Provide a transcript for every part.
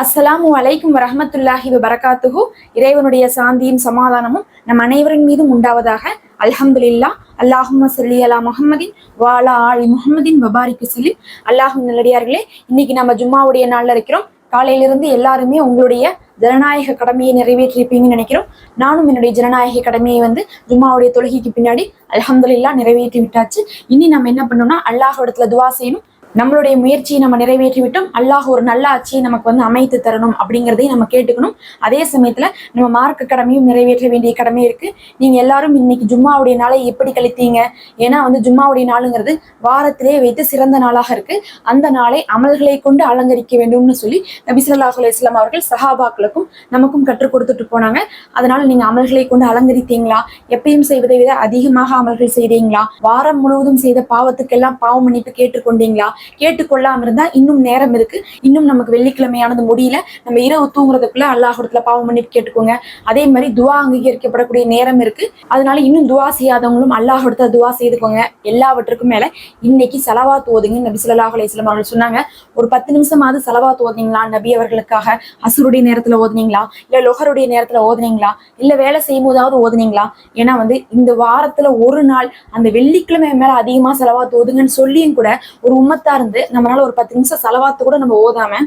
அஸ்ஸலாமு அலைக்கும் வரஹமத்துல்லாஹி வரகாத்துஹு இறைவனுடைய சாந்தியும் சமாதானமும் நம் அனைவரின் மீதும் உண்டாவதாக. அல்ஹம்துலில்லா அல்லாஹும் சொல்லி அலா முஹம்மதின் வாலா ஆலி முஹம்மதின் வபாரிக்கு சொல்லி. அல்லாஹும் நல்லடியார்களே இன்னைக்கு நம்ம ஜும்மாவுடைய நாள்ல இருக்கிறோம். காலையிலிருந்து எல்லாருமே உங்களுடைய ஜனநாயக கடமையை நிறைவேற்றிருப்பீங்கன்னு நினைக்கிறோம். நானும் என்னுடைய ஜனநாயக கடமையை வந்து ஜும்மாவுடைய தொழுகைக்கு பின்னாடி அலமதுல்லா நிறைவேற்றி விட்டாச்சு. இனி நம்ம என்ன பண்ணோம்னா அல்லாஹ் இடத்துல துவா செய்யணும். நம்மளுடைய முயற்சியை நம்ம நிறைவேற்றி விட்டோம் அல்லாஹ் ஒரு நல்ல ஆட்சியை நமக்கு வந்து அமைத்து தரணும் அப்படிங்கிறதையும் நம்ம கேட்டுக்கணும். அதே சமயத்துல நம்ம மார்க்க கடமையும் நிறைவேற்ற வேண்டிய கடமை இருக்கு. நீங்க எல்லாரும் இன்னைக்கு ஜும்மாவுடைய நாளை எப்படி கழித்தீங்க? ஏன்னா வந்து ஜும்மாவுடைய நாளுங்கிறது வாரத்திலே வைத்து சிறந்த நாளாக இருக்கு. அந்த நாளை அமல்களை கொண்டு அலங்கரிக்க வேண்டும்னு சொல்லி நபி ஸல்லல்லாஹு அவர்கள் சஹாபாக்களுக்கும் நமக்கும் கற்றுக் கொடுத்துட்டு போனாங்க. அதனால நீங்க அமல்களை கொண்டு அலங்கரித்தீங்களா? எப்பயும் செய்வதை விட அதிகமாக அமல்கள் செய்தீங்களா? வாரம் முழுவதும் செய்த பாவத்துக்கெல்லாம் பாவ மன்னிப்பு கேட்டுக்கொண்டீங்களா? கேட்டுக்கொள்ளாம இருந்தா இன்னும் நேரம் இருக்கு. இன்னும் நமக்கு வெள்ளிக்கிழமையானது முடியல. நம்ம இரவு தூங்குறதுக்குள்ள அல்லாஹுடத்துல பாவம் பண்ணி கேட்டுக்கோங்க. அதே மாதிரி துவா அங்கீகரிக்கப்படக்கூடிய நேரம் இருக்கு. அதனால இன்னும் துவா செய்யாதவங்களும் அல்லாஹிடத்துல துவா செய்துக்கோங்க. எல்லாவற்றுக்கும் மேல இன்னைக்கு செலவா தோதுங்க நபி சொல்லாஹ் அலைஹி அவர்கள் சொன்னாங்க. ஒரு பத்து நிமிஷமாவது செலவா தோதுனீங்களா நபி அவர்களுக்காக அசுருடைய நேரத்துல ஓதுனீங்களா? இல்ல லொஹருடைய நேரத்துல ஓதுனீங்களா? இல்ல வேலை செய்யும் போதாவது ஓதுனீங்களா? ஏன்னா வந்து இந்த வாரத்துல ஒரு நாள் அந்த வெள்ளிக்கிழமை மேல அதிகமா செலவா தோதுங்கன்னு சொல்லியும் கூட ஒரு உம்மத்தை இருந்து நம்மளால ஒரு பத்து நிமிஷம் செலவாத்து கூட நம்ம ஓதாம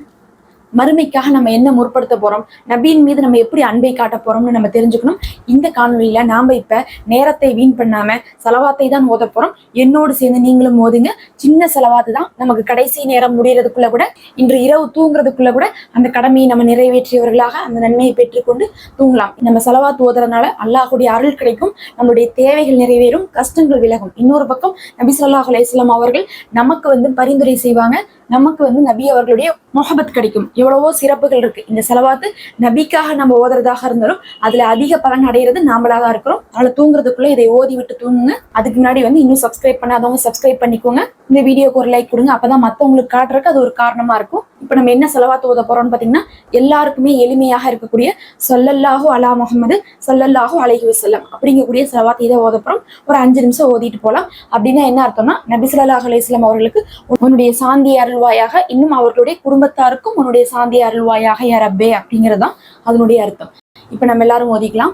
மறுமைக்காக நம்ம என்ன முற்படுத்த போறோம்? நபியின் மீது நம்ம எப்படி அன்பை காட்ட போறோம்னு நம்ம தெரிஞ்சுக்கணும். இந்த காணொலியில நாம இப்ப நேரத்தை வீண் பண்ணாம செலவாத்தை தான் ஓத போறோம். என்னோடு சேர்ந்து நீங்களும் ஓதுங்க சின்ன செலவாத்து தான் நமக்கு கடைசி நேரம் முடியறதுக்குள்ள கூட இன்று இரவு தூங்குறதுக்குள்ள கூட அந்த கடமையை நம்ம நிறைவேற்றியவர்களாக அந்த நன்மையை பெற்றுக்கொண்டு தூங்கலாம். நம்ம செலவாத்து ஓதுறதுனால அல்லாஹுடைய அருள் கிடைக்கும். நம்மளுடைய தேவைகள் நிறைவேறும். கஷ்டங்கள் விலகும். இன்னொரு பக்கம் நபி சொல்லாஹ் அலையம் அவர்கள் நமக்கு வந்து பரிந்துரை செய்வாங்க. நமக்கு வந்து நபி அவர்களுடைய முகபத் கிடைக்கும். எவ்வளவோ சிறப்புகள் இருக்கு. இந்த செலவாத்து நபிக்காக நம்ம ஓதுறதாக இருந்தாலும் அதுல அதிக பலன் அடைகிறது நாமளாக இருக்கிறோம். அதனால தூங்குறதுக்குள்ள இதை ஓதி விட்டு தூங்குங்க. அதுக்கு முன்னாடி வந்து இன்னும் சப்ஸ்கிரைப் பண்ணாதவங்க சப்ஸ்கிரைப் பண்ணிக்கோங்க. இந்த வீடியோக்கு ஒரு லைக் கொடுங்க. அப்பதான் மத்தவங்களுக்கு காட்டுறதுக்கு அது ஒரு காரணமா இருக்கும். இப்போ நம்ம என்ன செலவாத்து ஓத போறோம்னு பாத்தீங்கன்னா எல்லாருக்குமே எளிமையாக இருக்கக்கூடிய சொல்லல்லாஹு அலா முகமது சொல்லல்லாஹு அலைஹி வசல்லம் அப்படிங்கக்கூடிய செலவாத்தை இதை ஓத போறோம். ஒரு அஞ்சு நிமிஷம் ஓதிட்டு போகலாம் அப்படின்னா என்ன அர்த்தம்னா நபி ஸல்லல்லாஹு அலைஹி அவர்களுக்கு உன்னுடைய சாந்தி அருள்வாயாக இன்னும் அவர்களுடைய குடும்பத்தாருக்கும் உன்னுடைய சாந்தி அருள்வாயாக யா ரப்பே அப்படிங்கிறது தான் அதனுடைய அர்த்தம். இப்போ நம்ம எல்லாரும் ஓதிக்கலாம்.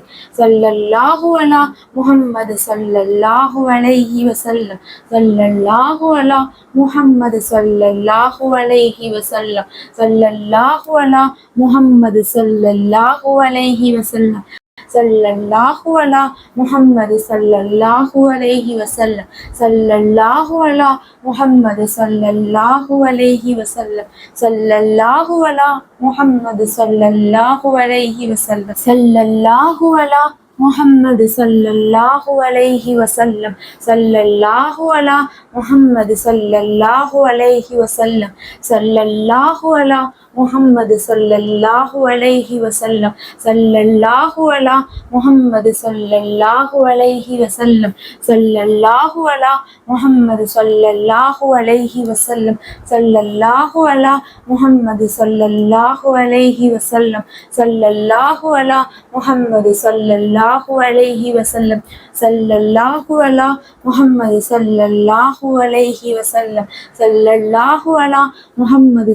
சல்லல்லாஹு அலா முஹம்மது சல்லல்லாஹு அலைஹி வசல்லம் சல்லல்லாஹு அலா முஹம்மது சல்லல்லாஹு அலைஹி வசல்லம் சல்லல்லாஹு அலா முஹம்மது சல்லல்லாஹு அலைஹி வசல்லம் ஸல்லல்லாஹு அலா முஹம்மது ஸல்லல்லாஹு அலைஹி வஸல்லம் ஸல்லல்லாஹு அலா முஹம்மது ஸல்லல்லாஹு அலைஹி வஸல்லம் ஸல்லல்லாஹு அலா முஹம்மது ஸல்லல்லாஹு அலைஹி வஸல்லம் ஸல்லல்லாஹு அலா முஹம்மது ஸல்லல்லாஹு அலைஹி வஸல்லம் ஸல்லல்லாஹு அலா முஹம்மது ஸல்லல்லாஹு அலைஹி வஸல்லம் ஸல்லல்லாஹு அலா முஹம்மது ஸல்லல்லாஹு அலைஹி வஸல்லம் ஸல்லல்லாஹு அலா முஹம்மது ஸல்லல்லாஹு அலைஹி வஸல்லம் ஸல்லல்லாஹு அலா முஹம்மது ஸல்லல்லாஹு அலைஹி வஸல்லம் ஸல்லல்லாஹு அலா முஹம்மது ஸல்லல்லாஹு அலைஹி வஸல்லம் ஸல்லல்லாஹு அலா முஹம்மது ஸல்லல்லாஹு அலைஹி வஸல்லம் ஸல்லல்லாஹு அலா முஹம்மது ஸல்லல்லாஹு அலைஹி வஸல்லம் ஸல்லல்லாஹு அலா முஹம்மது ஸல்லல்லாஹு அலைஹி வஸல்லம் ஸல்லல்லாஹு அலா முஹம்மது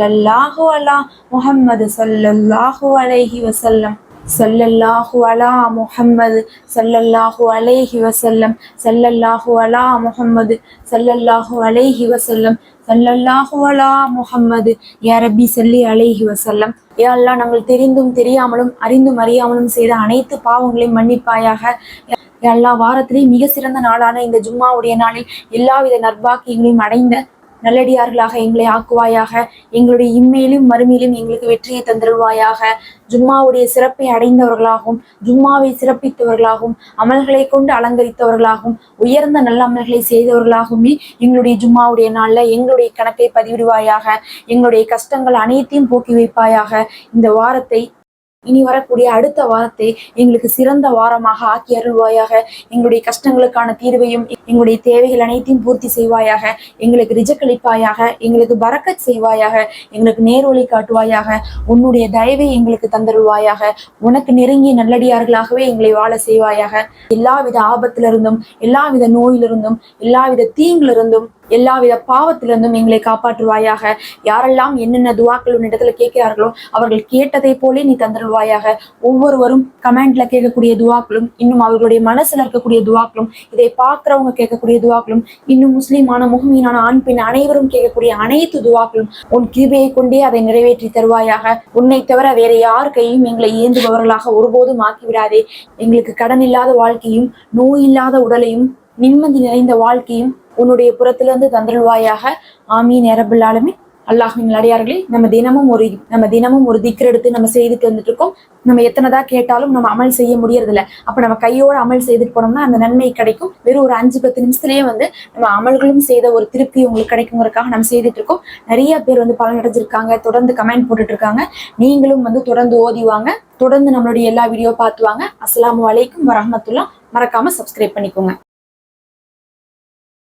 ஸல்லல்லாஹு அலா முஹம்மது ஸல்லல்லாஹு அலைஹி வசல்லம் ஸல்லல்லாஹு அலா முஹம்மது ஸல்லல்லாஹு அலைஹி வசல்லம் ஸல்லல்லாஹு அலா முஹம்மது ஸல்லல்லாஹு அலைஹி வசல்லம் ஸல்லல்லாஹு அலா முஹம்மது. யா ரப்பி ஸல்லி அலைஹி வஸல்லம். யா அல்லாஹ் நாங்கள் தெரிந்தும் தெரியாமலும் அறிந்தும் அறியாமலும் செய்த அனைத்து பாவங்களையும் மன்னிப்பாயாக. எல்லா வாரத்திலேயும் மிக சிறந்த நாளான இந்த ஜும்மாவுடைய நாளில் எல்லாவித நற்பாக்கியங்களையும் அடைந்த நல்லடியார்களாக எங்களை ஆக்குவாயாக. எங்களுடைய இம்மையிலும் மறுமையிலும் எங்களுக்கு வெற்றியை தந்திருவாயாக ஜும்மாவுடைய சிறப்பை அடைந்தவர்களாகவும் ஜும்மாவை சிறப்பித்தவர்களாகவும் அமல்களை கொண்டு அலங்கரித்தவர்களாகவும் உயர்ந்த நல்ல அமல்களை செய்தவர்களாகவுமே எங்களுடைய ஜும்மாவுடைய நாளில் எங்களுடைய கணக்கை பதிவிடுவாயாக. எங்களுடைய கஷ்டங்கள் அனைத்தையும் போக்கி வைப்பாயாக. இந்த வாரத்தை இனி வரக்கூடிய அடுத்த வாரத்தை எங்களுக்கு சிறந்த வாரமாக ஆக்கி அருள்வாயாக. எங்களுடைய கஷ்டங்களுக்கான தீர்வையும் எங்களுடைய தேவைகள் அனைத்தையும் பூர்த்தி செய்வாயாக. எங்களுக்கு ரிஜக்களிப்பாயாக எங்களுக்கு பறக்கத் செய்வாயாக எங்களுக்கு நேர்வழி காட்டுவாயாக. உன்னுடைய தயவை எங்களுக்கு தந்தருள்வாயாக. உனக்கு நெருங்கிய நல்லடியார்களாகவே எங்களை வாழ செய்வாயாக. எல்லாவித ஆபத்திலிருந்தும் எல்லாவித நோயிலிருந்தும் எல்லாவித தீங்கிலிருந்தும் எல்லாவித பாவத்திலிருந்தும் எங்களை காப்பாற்றுவாயாக. யாரெல்லாம் என்னென்ன துவாக்கள் உன்னிடத்துல கேட்கிறார்களோ அவர்கள் கேட்டதை போலே நீ தந்துடுவாயாக ஒவ்வொருவரும் கமெண்ட்ல கேட்கக்கூடிய துவாக்களும் இன்னும் அவர்களுடைய மனசுல இருக்கக்கூடிய துவாக்களும் இதை பார்க்கிறவங்க கேட்கக்கூடிய துவாக்களும் இன்னும் முஸ்லீமான முகமீனான ஆண் பெண் அனைவரும் கேட்கக்கூடிய அனைத்து துவாக்களும் உன் கிருபையை கொண்டே அதை நிறைவேற்றி தருவாயாக. உன்னை தவிர வேற யார் கையும் எங்களை ஏந்துபவர்களாக ஒருபோதும் ஆக்கிவிடாதே. எங்களுக்கு கடன் இல்லாத வாழ்க்கையும் நோய் இல்லாத உடலையும் நிம்மதி நிறைந்த வாழ்க்கையும் உன்னுடைய புறத்திலிருந்து தந்தருள்வாயாக. ஆமீன் நேரபில்லாலுமே அல்லாஹின் அடியார்களே நம்ம தினமும் ஒரு நம்ம தினமும் ஒரு திக்கர் எடுத்து நம்ம செய்துட்டு வந்துட்டு இருக்கோம் நம்ம எத்தனைதான் கேட்டாலும் நம்ம அமல் செய்ய முடியறதில்ல. அப்ப நம்ம கையோட அமல் செய்துட்டு போனோம்னா அந்த நன்மை கிடைக்கும். வெறும் ஒரு அஞ்சு பத்து நிமிஷத்துலயே வந்து நம்ம அமல்களும் செய்த ஒரு திருப்தி உங்களுக்கு கிடைக்குங்கிறதுக்காக நம்ம செய்துட்டு இருக்கோம் நிறைய பேர் வந்து பலன் அடைஞ்சிருக்காங்க தொடர்ந்து கமெண்ட் போட்டுட்டு இருக்காங்க நீங்களும் வந்து தொடர்ந்து ஓதிவாங்க தொடர்ந்து நம்மளுடைய எல்லா வீடியோ பார்த்துவாங்க அஸ்லாம் வலைக்கும் வரமத்துல்லாம் மறக்காம சப்ஸ்கிரைப் பண்ணிக்கோங்க.